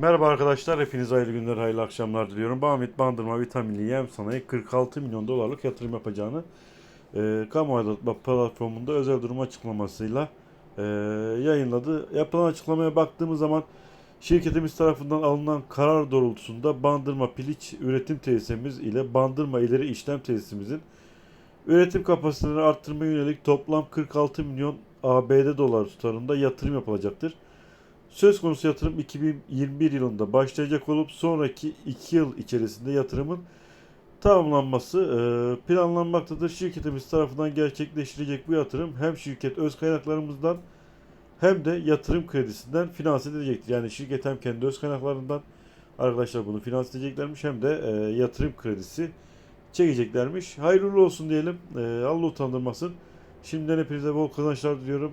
Merhaba arkadaşlar, hepinize hayırlı günler, hayırlı akşamlar diliyorum. Bahmet Bandırma Vitaminli Yem Sanayi 46 milyon dolarlık yatırım yapacağını e, kamu aydınlatma platformunda özel durum açıklamasıyla e, yayınladı. Yapılan açıklamaya baktığımız zaman şirketimiz tarafından alınan karar doğrultusunda Bandırma Piliç üretim tesisimiz ile Bandırma ileri işlem tesisimizin üretim kapasitelerini arttırmaya yönelik toplam 46 milyon ABD dolar tutarında yatırım yapılacaktır. Söz konusu yatırım 2021 yılında başlayacak olup sonraki 2 yıl içerisinde yatırımın tamamlanması e, planlanmaktadır. Şirketimiz tarafından gerçekleştirecek bu yatırım hem şirket öz kaynaklarımızdan hem de yatırım kredisinden finanse edilecektir. Yani şirket hem kendi öz kaynaklarından arkadaşlar bunu finanse edeceklermiş hem de e, yatırım kredisi çekeceklermiş. Hayırlı olsun diyelim. E, Allah utandırmasın. Şimdiden hepinize bol kazançlar diliyorum.